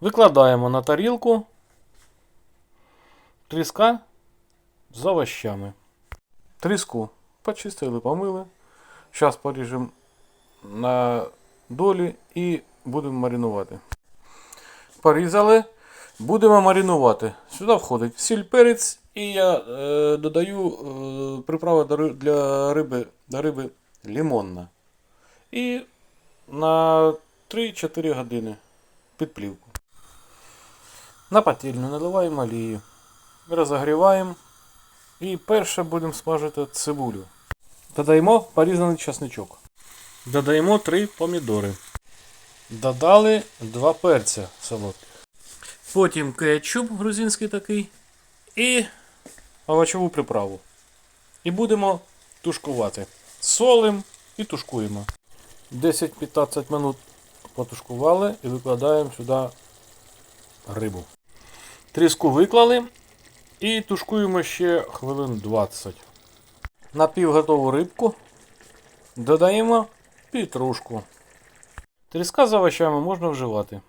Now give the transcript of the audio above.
Викладаємо на тарілку тріска з овощами. Тріску почистили, помили. Зараз поріжемо на долі і будемо маринувати. Порізали, будемо маринувати. Сюди входить сіль перець і я е, додаю е, приправу для риби, до риби лимонна. І на 3-4 години під плівку. На пательню наливаємо олію. Розогріваємо. І перше будемо смажити цибулю. Додаємо порізаний часничок. Додаємо 3 помідори. Додали 2 перця солодких. Потім кетчуп грузинський такий. І овочову приправу. І будемо тушкувати. Солим і тушкуємо. 10-15 минут потушкували і викладаємо сюди рибу. Тріску виклали і тушкуємо ще хвилин 20. На півготову рибку додаємо петрушку. Тріска з можна вживати.